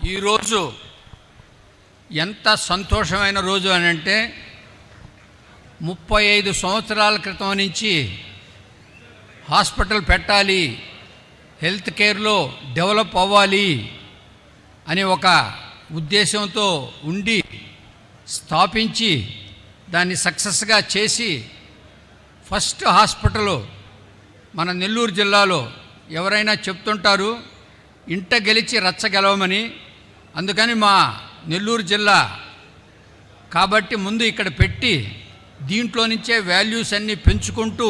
ఈరోజు ఎంత సంతోషమైన రోజు అని అంటే ముప్పై ఐదు సంవత్సరాల క్రితం నుంచి హాస్పిటల్ పెట్టాలి హెల్త్ కేర్లో డెవలప్ అవ్వాలి అని ఒక ఉద్దేశంతో ఉండి స్థాపించి దాన్ని సక్సెస్గా చేసి ఫస్ట్ హాస్పిటల్ మన నెల్లూరు జిల్లాలో ఎవరైనా చెప్తుంటారు ఇంట గెలిచి రచ్చ గెలవమని అందుకని మా నెల్లూరు జిల్లా కాబట్టి ముందు ఇక్కడ పెట్టి దీంట్లో నుంచే వాల్యూస్ అన్నీ పెంచుకుంటూ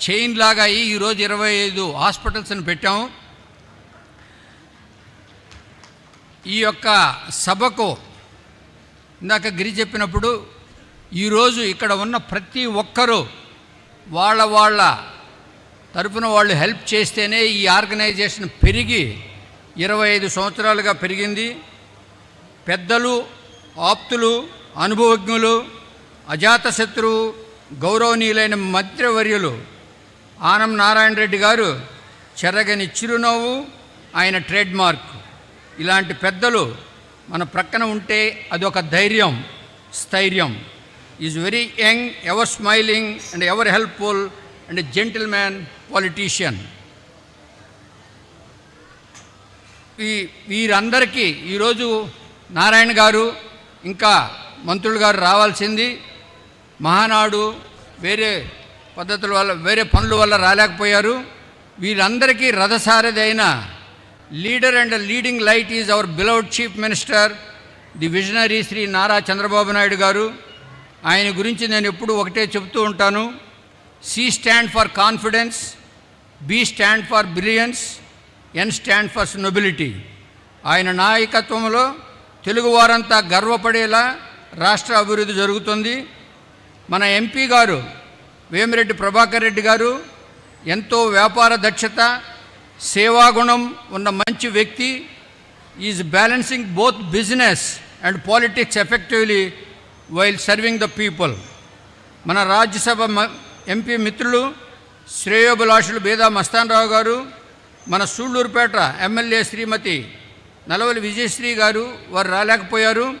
చైన్ లాగా అయ్యి ఈరోజు ఇరవై ఐదు హాస్పిటల్స్ని పెట్టాము. ఈ యొక్క సభకు ఇందాక గిరి చెప్పినప్పుడు ఈరోజు ఇక్కడ ఉన్న ప్రతి ఒక్కరూ వాళ్ళ వాళ్ళ తరపున వాళ్ళు హెల్ప్ చేస్తేనే ఈ ఆర్గనైజేషన్ పెరిగి ఇరవై ఐదు సంవత్సరాలుగా పెరిగింది. పెద్దలు ఆప్తులు అనుభవజ్ఞులు అజాతశత్రువు గౌరవనీయులైన మంత్రివర్యులు ఆనం నారాయణ రెడ్డి గారు చెరగని చిరునవ్వు ఆయన ట్రేడ్ మార్క్. ఇలాంటి పెద్దలు మన ప్రక్కన ఉంటే అదొక ధైర్యం స్థైర్యం. Is very young ever smiling and ever helpful and gentleman politician ఈ వీరందరికీ ఈరోజు నారాయణ గారు ఇంకా మంత్రులు గారు రావాల్సింది. మహానాడు వేరే పద్ధతుల వల్ల వేరే పనుల వల్ల రాలేకపోయారు. వీరందరికీ రథసారథి అయిన leader and leading light is our beloved chief minister the visionary Shri Nara Chandrababu Naidu garu. ఆయన గురించి నేను ఎప్పుడు ఒకటే చెబుతూ ఉంటాను. C stand for confidence B stand for brilliance N stand for nobility. ఆయన నాయకత్వంలో తెలుగు వారంతా గర్వపడేలా రాష్ట్ర అభివృద్ధి జరుగుతుంది. మన ఎంపీ గారు వేమిరెడ్డి ప్రభాకర్ రెడ్డి గారు ఎంతో వ్యాపార దక్షత సేవాగుణం ఉన్న మంచి వ్యక్తి. Is balancing both business and politics effectively while serving the people మన రాజ్యసభ ఎంపీ మిత్రులు శ్రేయోభిలాషులు బేదా మస్తానరావు గారు మన సూళ్ళూరుపేట ఎమ్మెల్యే శ్రీమతి నలవలి విజయశ్రీ గారు వారు రాలేకపోయారు.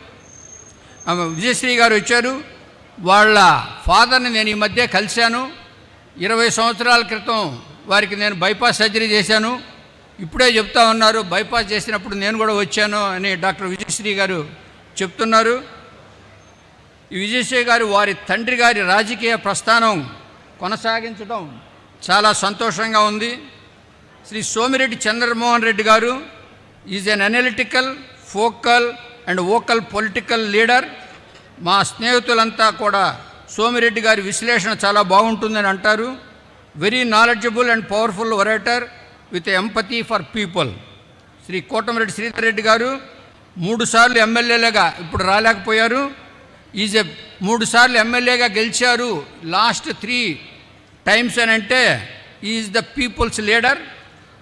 ఆమె విజయశ్రీ గారు వచ్చారు. వాళ్ళ ఫాదర్ని నేను ఈ మధ్య కలిశాను. ఇరవై సంవత్సరాల క్రితం వారికి నేను బైపాస్ సర్జరీ చేశాను. ఇప్పుడే చెప్తా ఉన్నారు బైపాస్ చేసినప్పుడు నేను కూడా వచ్చాను అని డాక్టర్ విజయశ్రీ గారు చెప్తున్నారు. ఈ విజయశ్రీ గారు వారి తండ్రి గారి రాజకీయ ప్రస్థానం కొనసాగించడం చాలా సంతోషంగా ఉంది. Shri Somireddy Chandramohan Reddy garu is an analytical focal and vocal political leader మా స్నేహితులంతా కూడా సోమిరెడ్డి గారి విశ్లేషణ చాలా బాగుంటుందని అంటారు. Very knowledgeable and powerful orator with empathy for people Shri Kotamreddy Sridhar Reddy garu మూడు సార్లు ఎమ్మెల్యేలుగా ఇప్పుడు రాలేకపోయారు. ఈజ్ ఎ మూడు సార్లు ఎమ్మెల్యేగా గెలిచారు లాస్ట్ త్రీ టైమ్స్ అని అంటే is the people's leader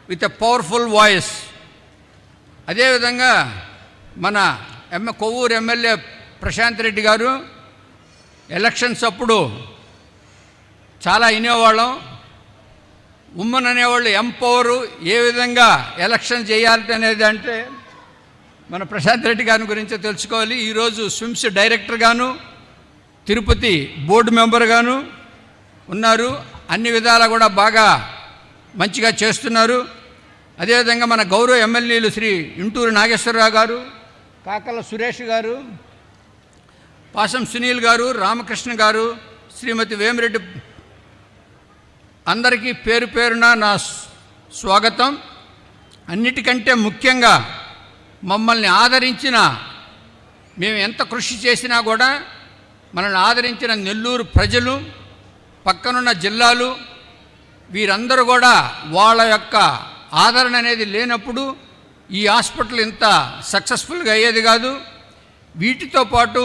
with a powerful voice అదేవిధంగా మన ఎమ్మె కొవ్వూరు ఎమ్మెల్యే ప్రశాంత్ రెడ్డి గారు ఎలక్షన్స్ అప్పుడు చాలా వినేవాళ్ళం ఉమ్మన్ అనేవాళ్ళు ఎంపవరు ఏ విధంగా ఎలక్షన్ చేయాలి అనేది అంటే మన ప్రశాంత్ రెడ్డి గారి గురించి తెలుసుకోవాలి. ఈరోజు స్విమ్స్ డైరెక్టర్గాను తిరుపతి బోర్డు మెంబర్గాను ఉన్నారు. అన్ని విధాలా కూడా బాగా మంచిగా చేస్తున్నారు. అదేవిధంగా మన గౌరవ ఎమ్మెల్యేలు శ్రీ ఇంటూరు నాగేశ్వరరావు గారు కాకల సురేష్ గారు పాసం సునీల్ గారు రామకృష్ణ గారు శ్రీమతి వేమిరెడ్డి అందరికీ పేరు పేరున నా స్వాగతం. అన్నిటికంటే ముఖ్యంగా మమ్మల్ని ఆదరించిన మేము ఎంత కృషి చేసినా కూడా మనల్ని ఆదరించిన నెల్లూరు ప్రజలు పక్కనున్న జిల్లాలు వీరందరూ కూడా వాళ్ళ యొక్క ఆదరణ అనేది లేనప్పుడు ఈ హాస్పిటల్ ఇంత సక్సెస్ఫుల్గా అయ్యేది కాదు. వీటితో పాటు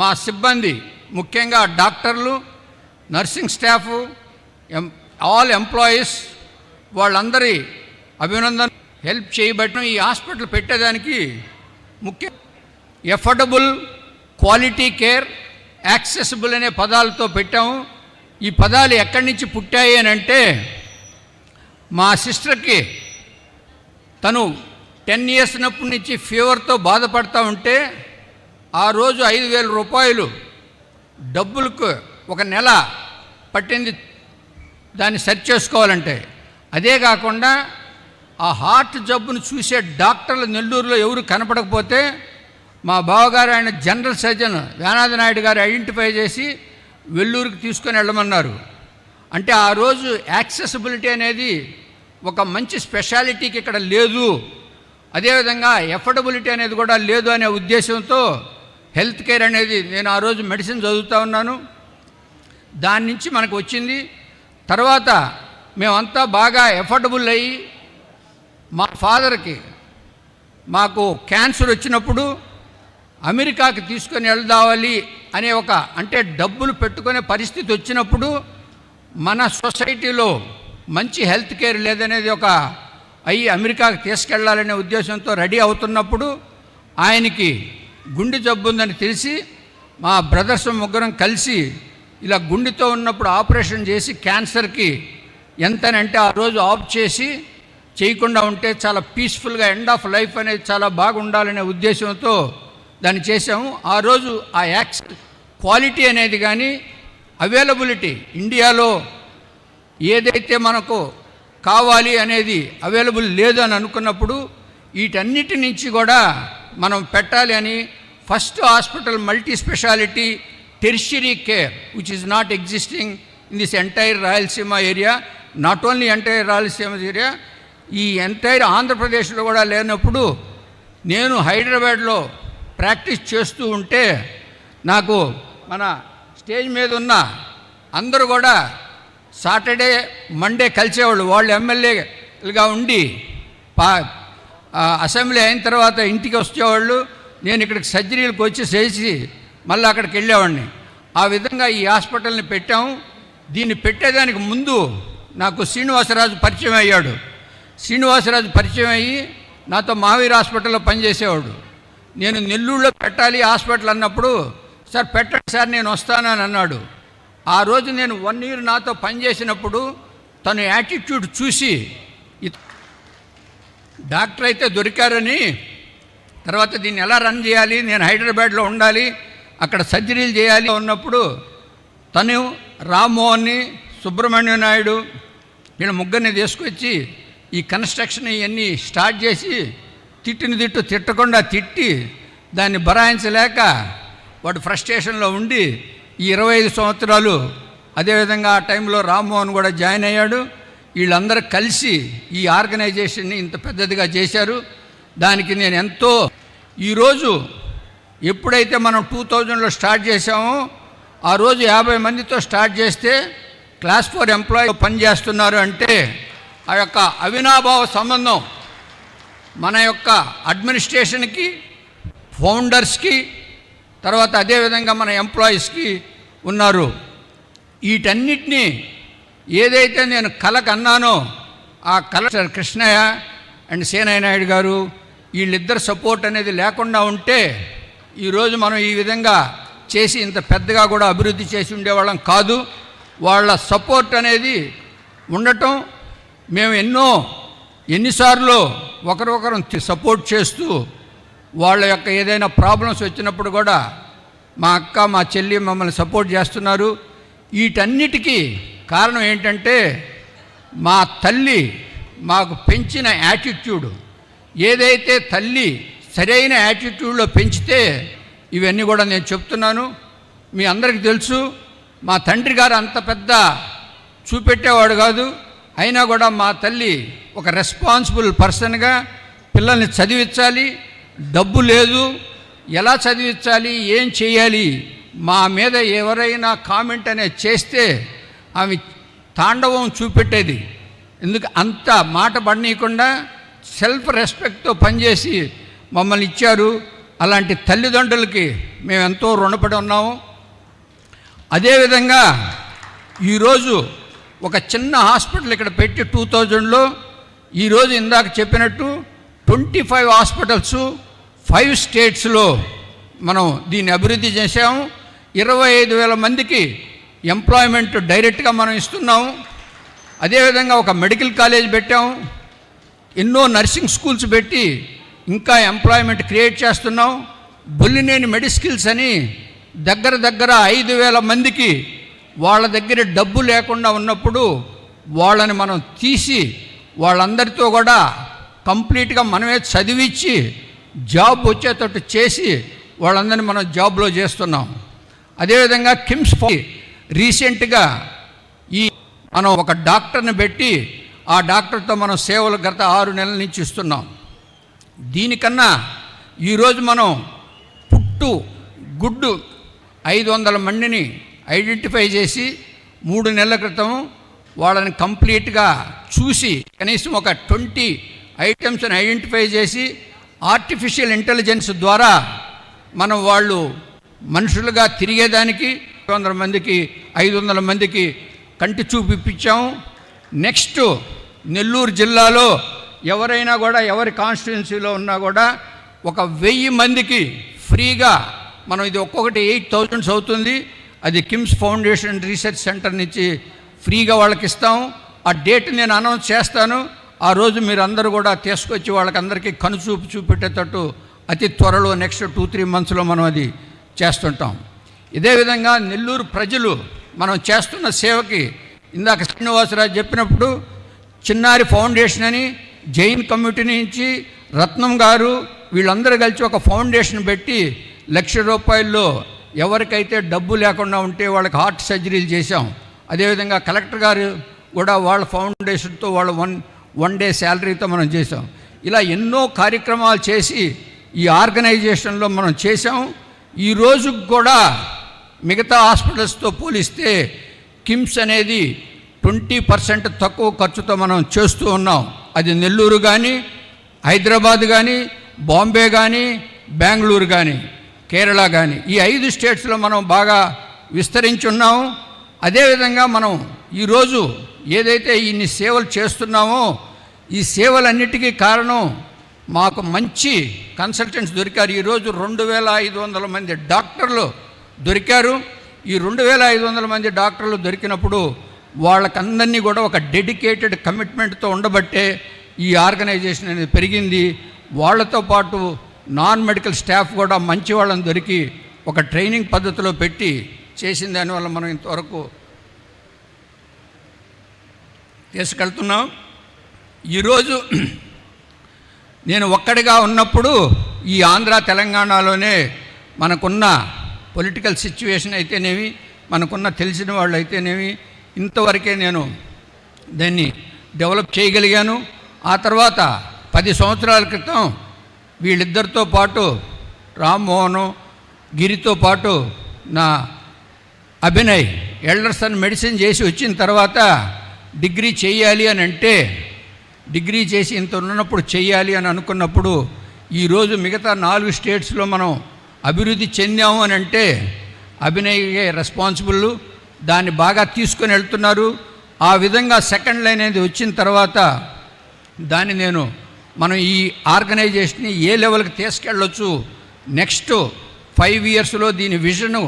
మా సిబ్బంది ముఖ్యంగా డాక్టర్లు nursing staff and all employees వాళ్ళందరి అభినందన హెల్ప్ చేయబట్టడం ఈ హాస్పిటల్ పెట్టేదానికి ముఖ్య ఎఫర్డబుల్ క్వాలిటీ కేర్ యాక్సెసిబుల్ అనే పదాలతో పెట్టాము. ఈ పదాలు ఎక్కడి నుంచి పుట్టాయి అని అంటే మా సిస్టర్కి తను టెన్ ఇయర్స్ నప్పటి నుంచి ఫీవర్తో బాధపడతా ఉంటే ఆ రోజు ఐదు వేల రూపాయలు డబ్బులకు ఒక నెల పట్టింది దాన్ని సెర్చ్ చేసుకోవాలంటే. అదే కాకుండా ఆ హార్ట్ జబ్బును చూసే డాక్టర్లు నెల్లూరులో ఎవరు కనపడకపోతే మా బావగారు ఆయన జనరల్ సర్జన్ వేనాథ నాయుడు గారు ఐడెంటిఫై చేసి వెల్లూరుకి తీసుకొని వెళ్ళమన్నారు. అంటే ఆ రోజు యాక్సెసిబిలిటీ అనేది ఒక మంచి స్పెషాలిటీకి ఇక్కడ లేదు. అదేవిధంగా ఎఫర్డబిలిటీ అనేది కూడా లేదు అనే ఉద్దేశంతో హెల్త్ కేర్ అనేది నేను ఆ రోజు మెడిసిన్ చదువుతూ ఉన్నాను. దాని నుంచి మనకు వచ్చింది. తర్వాత మేమంతా బాగా ఎఫర్డబుల్ అయ్యి మా ఫాదర్కి మాకు క్యాన్సర్ వచ్చినప్పుడు అమెరికాకి తీసుకొని వెళ్దావాలి అనే ఒక అంటే డబ్బులు పెట్టుకునే పరిస్థితి వచ్చినప్పుడు మన సొసైటీలో మంచి హెల్త్ కేర్ లేదనేది ఒక అయ్యి అమెరికాకి తీసుకెళ్ళాలనే ఉద్దేశంతో రెడీ అవుతున్నప్పుడు ఆయనకి గుండె జబ్బు ఉందని తెలిసి మా బ్రదర్స్ ముగ్గురం కలిసి ఇలా గుండెతో ఉన్నప్పుడు ఆపరేషన్ చేసి క్యాన్సర్కి ఎంతనంటే ఆ రోజు ఆఫ్ చేసి చేయకుండా ఉంటే చాలా పీస్ఫుల్గా ఎండ్ ఆఫ్ లైఫ్ అనేది చాలా బాగుండాలనే ఉద్దేశంతో దాన్ని చేసాము ఆ రోజు ఆ యాక్స్ క్వాలిటీ అనేది కానీ అవైలబిలిటీ ఇండియాలో ఏదైతే మనకు కావాలి అనేది అవైలబుల్ లేదు అని అనుకున్నప్పుడు వీటన్నిటి నుంచి కూడా మనం పెట్టాలి అని first hospital multi speciality tertiary care which is not existing in this entire Rayalaseema area not only entire Rayalaseema area ఈ ఎంటైర్ ఆంధ్రప్రదేశ్లో కూడా లేనప్పుడు నేను హైదరాబాద్లో ప్రాక్టీస్ చేస్తూ ఉంటే నాకు మన స్టేజ్ మీద ఉన్న అందరూ కూడా సాటర్డే మండే కలిసేవాళ్ళు. వాళ్ళు ఎమ్మెల్యేలుగా ఉండి పా అసెంబ్లీ అయిన తర్వాత ఇంటికి వచ్చేవాళ్ళు. నేను ఇక్కడికి సర్జరీలకు వచ్చి చేసి మళ్ళీ అక్కడికి వెళ్ళేవాడిని. ఆ విధంగా ఈ హాస్పిటల్ని పెట్టాము. దీన్ని పెట్టేదానికి ముందు నాకు శ్రీనివాసరాజు పరిచయం అయ్యాడు. శ్రీనివాసరాజు పరిచయం అయ్యి నాతో మహావీర్ హాస్పిటల్లో పనిచేసేవాడు. నేను నెల్లూరులో పెట్టాలి హాస్పిటల్ అన్నప్పుడు సార్ పెట్టండి సార్ నేను వస్తాను అని అన్నాడు. ఆ రోజు నేను వన్ ఇయర్ నాతో పనిచేసినప్పుడు తను యాటిట్యూడ్ చూసి డాక్టర్ అయితే దొరికారని తర్వాత దీన్ని ఎలా రన్ చేయాలి నేను హైదరాబాద్లో ఉండాలి అక్కడ సర్జరీలు చేయాలి ఉన్నప్పుడు తను రామ్మోహన్ని సుబ్రహ్మణ్య నాయుడు వీళ్ళ ముగ్గురిని తీసుకొచ్చి ఈ కన్స్ట్రక్షన్ ఇవన్నీ స్టార్ట్ చేసి తిట్టిన తిట్టు తిట్టకుండా తిట్టి దాన్ని బరాయించలేక వాడు ఫ్రస్ట్రేషన్లో ఉండి ఈ ఇరవై ఐదు సంవత్సరాలు అదేవిధంగా ఆ టైంలో రామ్మోహన్ కూడా జాయిన్ అయ్యాడు. వీళ్ళందరూ కలిసి ఈ ఆర్గనైజేషన్ని ఇంత పెద్దదిగా చేశారు. దానికి నేను ఎంతో ఈరోజు ఎప్పుడైతే మనం టూ థౌజండ్లో స్టార్ట్ చేసామో ఆ రోజు యాభై మందితో స్టార్ట్ చేస్తే క్లాస్ ఫోర్ ఎంప్లాయీ పనిచేస్తున్నారు అంటే ఆ యొక్క అవినాభావ సంబంధం మన యొక్క అడ్మినిస్ట్రేషన్కి ఫౌండర్స్కి తర్వాత అదేవిధంగా మన ఎంప్లాయీస్కి ఉన్నారు. వీటన్నిటినీ ఏదైతే నేను కళకు అన్నానో ఆ కళ కృష్ణయ్య అండ్ సేనయ్యనాయుడు గారు వీళ్ళిద్దరు సపోర్ట్ అనేది లేకుండా ఉంటే ఈరోజు మనం ఈ విధంగా చేసి ఇంత పెద్దగా కూడా అభివృద్ధి చేసి ఉండేవాళ్ళం కాదు. వాళ్ళ సపోర్ట్ అనేది ఉండటం మేము ఎన్నో ఎన్నిసార్లు ఒకరొకరు సపోర్ట్ చేస్తూ వాళ్ళ యొక్క ఏదైనా ప్రాబ్లమ్స్ వచ్చినప్పుడు కూడా మా అక్క మా చెల్లి మమ్మల్ని సపోర్ట్ చేస్తున్నారు. వీటన్నిటికీ కారణం ఏంటంటే మా తల్లి మాకు పెంచిన యాటిట్యూడ్. ఏదైతే తల్లి సరైన యాటిట్యూడ్లో పెంచితే ఇవన్నీ కూడా నేను చెప్తున్నాను. మీ అందరికీ తెలుసు మా తండ్రి గారు అంత పెద్ద చూపెట్టేవాడు కాదు. అయినా కూడా మా తల్లి ఒక రెస్పాన్సిబుల్ పర్సన్గా పిల్లల్ని చదివించాలి. డబ్బు లేదు. ఎలా చదివించాలి? ఏం చేయాలి? మా మీద ఎవరైనా కామెంట్ అనేది చేస్తే ఆమె తాండవం చూపెట్టేది. ఎందుకు అంత మాట పడనీయకుండా సెల్ఫ్ రెస్పెక్ట్తో పనిచేసి మమ్మల్ని ఇచ్చారు. అలాంటి తల్లిదండ్రులకి మేము ఎంతో రుణపడి ఉన్నాము. అదేవిధంగా ఈరోజు ఒక చిన్న హాస్పిటల్ ఇక్కడ పెట్టి టూ థౌజండ్లో ఈరోజు ఇందాక చెప్పినట్టు ట్వంటీ ఫైవ్ హాస్పిటల్స్ ఫైవ్ స్టేట్స్లో మనం దీన్ని అభివృద్ధి చేసాము ఇరవై ఐదు వేల మందికి ఎంప్లాయ్మెంట్ డైరెక్ట్గా మనం ఇస్తున్నాము. అదేవిధంగా ఒక మెడికల్ కాలేజ్ పెట్టాము. ఎన్నో నర్సింగ్ స్కూల్స్ పెట్టి ఇంకా ఎంప్లాయ్మెంట్ క్రియేట్ చేస్తున్నాం బుల్లినేని మెడిస్కిల్స్ అని దగ్గర దగ్గర ఐదు వేల మందికి వాళ్ళ దగ్గర డబ్బు లేకుండా ఉన్నప్పుడు వాళ్ళని మనం తీసి వాళ్ళందరితో కూడా కంప్లీట్గా మనమే చదివించి జాబ్ వచ్చేటట్టు చేసి వాళ్ళందరినీ మనం జాబ్లో చేస్తున్నాం. అదేవిధంగా కిమ్స్ రీసెంట్గా ఈ మనం ఒక డాక్టర్ని పెట్టి ఆ డాక్టర్తో మనం సేవలు గత ఆరు నెలల నుంచి ఇస్తున్నాం. దీనికన్నా ఈరోజు మనం పుట్టు గుడ్డు ఐదు వందల మందిని ఐడెంటిఫై చేసి మూడు నెలల క్రితం వాళ్ళని కంప్లీట్గా చూసి కనీసం ఒక ట్వంటీ ఐటమ్స్ని ఐడెంటిఫై చేసి ఆర్టిఫిషియల్ ఇంటెలిజెన్స్ ద్వారా మనం వాళ్ళు మనుషులుగా తిరిగేదానికి వందల మందికి ఐదు వందల మందికి కంటి చూపు నెక్స్ట్ నెల్లూరు జిల్లాలో ఎవరైనా కూడా ఎవరి కాన్స్టిట్యున్సీలో ఉన్నా కూడా ఒక వెయ్యి మందికి ఫ్రీగా మనం ఇది ఒక్కొక్కటి ఎయిట్ థౌజండ్స్ అవుతుంది. అది కిమ్స్ ఫౌండేషన్ రీసెర్చ్ సెంటర్ నుంచి ఫ్రీగా వాళ్ళకి ఇస్తాం ఆ డేట్ నేను అనౌన్స్ చేస్తాను. ఆ రోజు మీరు అందరూ కూడా తీసుకొచ్చి వాళ్ళకందరికీ కనుచూపు చూపెట్టేటట్టు అతి త్వరలో నెక్స్ట్ టూ త్రీ మంత్స్లో మనం అది చేస్తుంటాం. ఇదే విధంగా నెల్లూరు ప్రజలు మనం చేస్తున్న సేవకి ఇందాక శ్రీనివాసరావు చెప్పినప్పుడు చిన్నారి ఫౌండేషన్ అని జైన్ కమ్యూనిటీ నుంచి రత్నం గారు వీళ్ళందరూ కలిసి ఒక ఫౌండేషన్ పెట్టి లక్ష రూపాయల్లో ఎవరికైతే డబ్బు లేకుండా ఉంటే వాళ్ళకి హార్ట్ సర్జరీలు చేశాం. అదేవిధంగా కలెక్టర్ గారు కూడా వాళ్ళ ఫౌండేషన్తో వాళ్ళ వన్ వన్ డే శాలరీతో మనం చేసాం ఇలా ఎన్నో కార్యక్రమాలు చేసి ఈ ఆర్గనైజేషన్లో మనం చేసాం ఈ రోజు కూడా మిగతా హాస్పిటల్స్తో పోలిస్తే కిమ్స్ అనేది ట్వంటీ పర్సెంట్ తక్కువ ఖర్చుతో మనం చేస్తూ ఉన్నాం. అది నెల్లూరు కానీ హైదరాబాద్ కానీ బాంబే కానీ బెంగళూరు కానీ కేరళ కానీ ఈ ఐదు స్టేట్స్లో మనం బాగా విస్తరించున్నాము. అదేవిధంగా మనం ఈరోజు ఏదైతే ఇన్ని సేవలు చేస్తున్నామో ఈ సేవలన్నిటికీ కారణం మాకు మంచి కన్సల్టెంట్స్ దొరికారు. ఈరోజు రెండు వేల ఐదు వందల మంది డాక్టర్లు దొరికారు. ఈ రెండు వేల ఐదు వందల మంది డాక్టర్లు దొరికినప్పుడు వాళ్ళకందరినీ కూడా ఒక డెడికేటెడ్ కమిట్మెంట్తో ఉండబట్టే ఈ ఆర్గనైజేషన్ అనేది పెరిగింది. వాళ్ళతో పాటు నాన్ మెడికల్ స్టాఫ్ కూడా మంచి వాళ్ళని దొరికి ఒక ట్రైనింగ్ పద్ధతిలో పెట్టి చేసిన దానివల్ల మనం ఇంతవరకు తీసుకెళ్తున్నాం. ఈరోజు నేను ఒక్కడిగా ఉన్నప్పుడు ఈ ఆంధ్ర తెలంగాణలోనే మనకున్న పొలిటికల్ సిచ్యువేషన్ అయితేనేమి మనకున్న తెలిసిన వాళ్ళు అయితేనేమి ఇంతవరకే నేను దాన్ని డెవలప్ చేయగలిగాను. ఆ తర్వాత పది సంవత్సరాల క్రితం వీళ్ళిద్దరితో పాటు రామ్మోహను గిరితో పాటు నా అభినయ్ ఎల్డర్స్ మెడిసిన్ చేసి వచ్చిన తర్వాత డిగ్రీ చేయాలి అని అంటే డిగ్రీ చేసి ఇంత ఉన్నప్పుడు చేయాలి అని అనుకున్నప్పుడు ఈరోజు మిగతా నాలుగు స్టేట్స్లో మనం అభివృద్ధి చెందాము అని అంటే అభినయ్యే రెస్పాన్సిబుల్ దాన్ని బాగా తీసుకొని వెళ్తున్నారు. ఆ విధంగా సెకండ్ లైన్ అనేది వచ్చిన తర్వాత దాన్ని నేను మనం ఈ ఆర్గనైజేషన్ని ఏ లెవెల్కి తీసుకెళ్ళొచ్చు? నెక్స్ట్ ఫైవ్ ఇయర్స్లో దీని విజను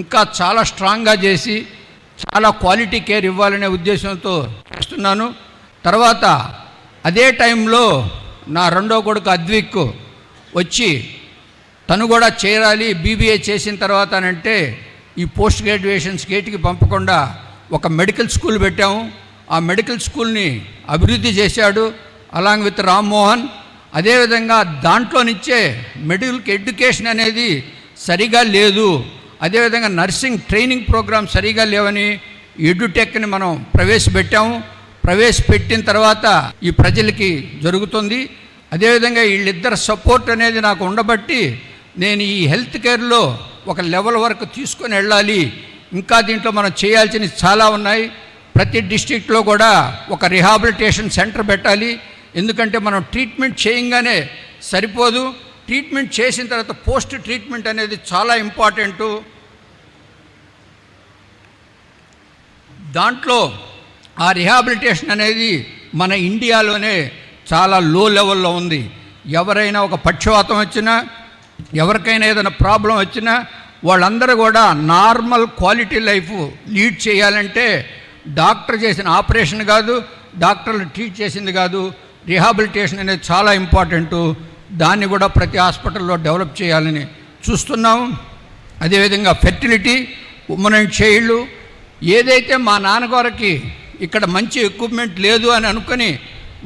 ఇంకా చాలా స్ట్రాంగ్గా చేసి చాలా క్వాలిటీ కేర్ ఇవ్వాలనే ఉద్దేశంతో చేస్తున్నాను. తర్వాత అదే టైంలో నా రెండో కొడుకు అద్విక్ వచ్చి తను కూడా చేరాలి బీబీఏ చేసిన తర్వాత అంటే ఈ పోస్ట్ గ్రాడ్యుయేషన్స్ గేట్కి పంపకుండా ఒక మెడికల్ స్కూల్ పెట్టాము. ఆ మెడికల్ స్కూల్ని అభివృద్ధి చేశాడు. అలాంగ్ విత్ రామ్మోహన్ అదేవిధంగా దాంట్లో నుంచే మెడికల్ ఎడ్యుకేషన్ అనేది సరిగా లేదు. అదేవిధంగా నర్సింగ్ ట్రైనింగ్ ప్రోగ్రామ్ సరిగా లేవని ఎడ్యుటెక్ని మనం ప్రవేశపెట్టాము. ప్రవేశపెట్టిన తర్వాత ఈ ప్రజలకి జరుగుతుంది. అదేవిధంగా వీళ్ళిద్దరు సపోర్ట్ అనేది నాకు ఉండబట్టి నేను ఈ హెల్త్ కేర్లో ఒక లెవెల్ వరకు తీసుకొని వెళ్ళాలి. ఇంకా దీంట్లో మనం చేయాల్సినవి చాలా ఉన్నాయి. ప్రతి డిస్టిక్లో కూడా ఒక రిహాబిలిటేషన్ సెంటర్ పెట్టాలి. ఎందుకంటే మనం ట్రీట్మెంట్ చేయంగానే సరిపోదు. ట్రీట్మెంట్ చేసిన తర్వాత పోస్ట్ ట్రీట్మెంట్ అనేది చాలా ఇంపార్టెంటు. దాంట్లో ఆ రిహాబిలిటేషన్ అనేది మన ఇండియాలోనే చాలా లో లెవెల్లో ఉంది. ఎవరైనా ఒక పక్షవాతం వచ్చినా ఎవరికైనా ఏదైనా ప్రాబ్లం వచ్చినా వాళ్ళందరూ కూడా నార్మల్ క్వాలిటీ లైఫ్ లీడ్ చేయాలంటే డాక్టర్ చేసిన ఆపరేషన్ కాదు డాక్టర్లు ట్రీట్ చేసింది కాదు రిహాబిలిటేషన్ అనేది చాలా ఇంపార్టెంటు. దాన్ని కూడా ప్రతి హాస్పిటల్లో డెవలప్ చేయాలని చూస్తున్నాం. అదేవిధంగా ఫెర్టిలిటీ ఉమెన్ అండ్ చైల్డ్ ఏదైతే మా నాన్నగారికి ఇక్కడ మంచి ఎక్విప్మెంట్ లేదు అని అనుకుని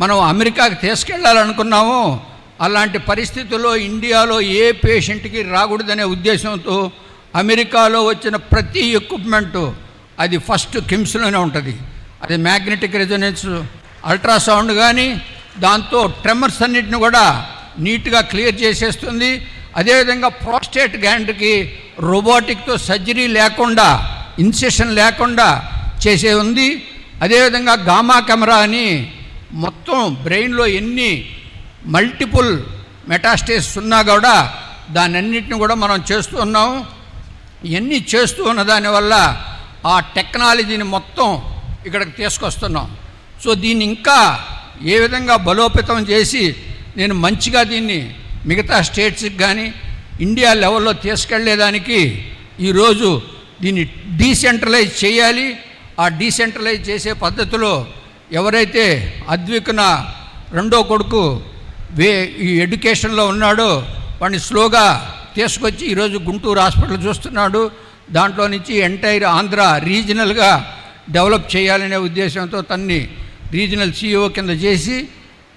మనం అమెరికాకి తీసుకెళ్ళాలనుకున్నామో అలాంటి పరిస్థితుల్లో ఇండియాలో ఏ పేషెంట్కి రాకూడదనే ఉద్దేశంతో అమెరికాలో వచ్చిన ప్రతి ఎక్విప్మెంటు అది ఫస్ట్ కిమ్స్లోనే ఉంటుంది. అది మ్యాగ్నెటిక్ రెజొనెన్స్ అల్ట్రాసౌండ్ కానీ దాంతో ట్రెమర్స్ అన్నిటిని కూడా నీట్గా క్లియర్ చేసేస్తుంది. అదేవిధంగా ప్రోస్టేట్ గ్యాండ్కి రోబోటిక్తో సర్జరీ లేకుండా ఇన్సెషన్ లేకుండా చేసే ఉంది. అదేవిధంగా గామా కెమెరా అని మొత్తం బ్రెయిన్లో ఎన్ని మల్టిపుల్ మెటాస్టేస్ ఉన్నా కూడా దానన్నిటిని కూడా మనం చేస్తూ ఉన్నాం. ఇవన్నీ చేస్తూ ఉన్న దానివల్ల ఆ టెక్నాలజీని మొత్తం ఇక్కడికి తీసుకొస్తున్నాం. సో దీన్ని ఇంకా ఏ విధంగా బలోపేతం చేసి నేను మంచిగా దీన్ని మిగతా స్టేట్స్కి కానీ ఇండియా లెవెల్లో తీసుకెళ్ళేదానికి ఈరోజు దీన్ని డీసెంట్రలైజ్ చేయాలి. ఆ డీసెంట్రలైజ్ చేసే పద్ధతిలో ఎవరైతే అద్వికన రెండో కొడుకు వే ఈ ఎడ్యుకేషన్లో ఉన్నాడో వాడిని స్లోగా తీసుకొచ్చి ఈరోజు గుంటూరు హాస్పిటల్ చూస్తున్నాడు. దాంట్లో నుంచి ఎంటైర్ ఆంధ్ర రీజనల్గా డెవలప్ చేయాలనే ఉద్దేశంతో తన్ని రీజనల్ సీఈఓ కింద చేసి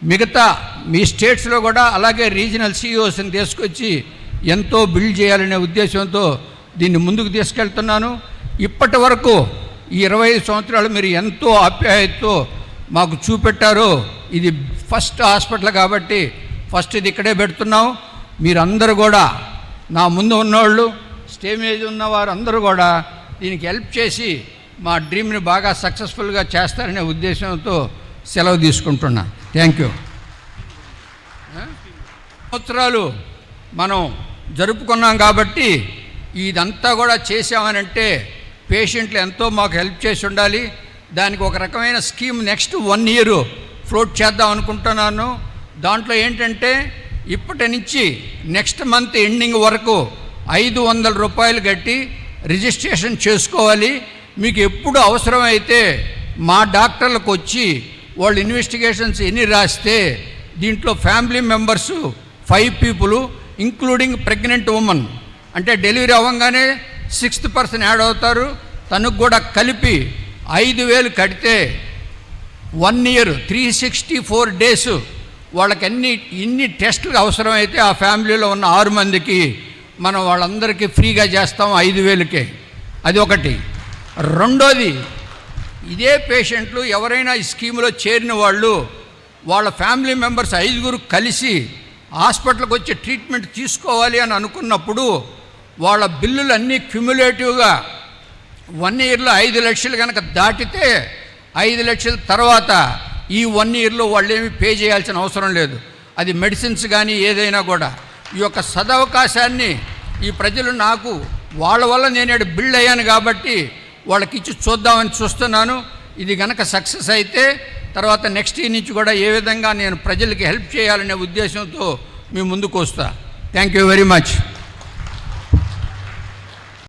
మిగతా మీ స్టేట్స్లో కూడా అలాగే రీజనల్ సీఈఓస్ని తీసుకొచ్చి ఎంతో బిల్డ్ చేయాలనే ఉద్దేశంతో దీన్ని ముందుకు తీసుకెళ్తున్నాను. ఇప్పటి వరకు ఈ ఇరవై ఐదు సంవత్సరాలు మీరు ఎంతో ఆప్యాయతతో మాకు చూపెట్టారు ఇది ఫస్ట్ హాస్పిటల్ కాబట్టి ఫస్ట్ ఇది ఇక్కడే పెడుతున్నాం. మీరందరూ కూడా నా ముందు ఉన్నవాళ్ళు స్టేమేజ్ ఉన్న వారు అందరూ కూడా దీనికి హెల్ప్ చేసి మా డ్రీమ్ని బాగా సక్సెస్ఫుల్గా చేస్తారనే ఉద్దేశంతో సెలవు తీసుకుంటున్నా. థ్యాంక్ యూ సంవత్సరాలు మనం జరుపుకున్నాం కాబట్టి ఇదంతా కూడా చేసామనంటే పేషెంట్లు ఎంతో మాకు హెల్ప్ చేసి ఉండాలి. దానికి ఒక రకమైన scheme next one year float చేద్దాం అనుకుంటున్నాను. దాంట్లో ఏంటంటే ఇప్పటి నుంచి నెక్స్ట్ మంత్ ఎండింగ్ వరకు ఐదు వందల రూపాయలు కట్టి రిజిస్ట్రేషన్ చేసుకోవాలి. మీకు ఎప్పుడు అవసరమైతే మా డాక్టర్లకు వచ్చి వాళ్ళు ఇన్వెస్టిగేషన్స్ ఎన్ని రాస్తే దీంట్లో family members five people including pregnant women. అంటే డెలివరీ అవ్వగానే సిక్స్త్ పర్సన్ యాడ్ అవుతారు. తనకు కూడా కలిపి ఐదు వేలు కడితే one year three sixty four days వాళ్ళకి అన్ని ఇన్ని టెస్టులు అవసరమైతే ఆ ఫ్యామిలీలో ఉన్న ఆరు మందికి మనం వాళ్ళందరికీ ఫ్రీగా చేస్తాం ఐదు వేలకే. అది ఒకటి. రెండోది ఇదే పేషెంట్లు ఎవరైనా ఈ స్కీమ్లో చేరిన వాళ్ళు వాళ్ళ ఫ్యామిలీ మెంబర్స్ ఐదుగురు కలిసి హాస్పిటల్కి వచ్చి ట్రీట్మెంట్ తీసుకోవాలి అని అనుకున్నప్పుడు వాళ్ళ బిల్లులు అన్నీ క్యుములేటివ్గా వన్ ఇయర్లో ఐదు లక్షలు కనుక దాటితే ఐదు లక్షల తర్వాత ఈ వన్ ఇయర్లో వాళ్ళు ఏమి పే చేయాల్సిన అవసరం లేదు. అది మెడిసిన్స్ కానీ ఏదైనా కూడా. ఈ యొక్క సదవకాశాన్ని ఈ ప్రజలు నాకు వాళ్ళ వల్ల నేను బిల్డ్ అయ్యాను కాబట్టి వాళ్ళకి ఇచ్చి చూద్దామని చూస్తున్నాను. ఇది కనుక సక్సెస్ అయితే తర్వాత నెక్స్ట్ ఇయర్ నుంచి కూడా ఏ విధంగా నేను ప్రజలకి హెల్ప్ చేయాలనే ఉద్దేశంతో మీ ముందుకు వస్తా. Thank you very much.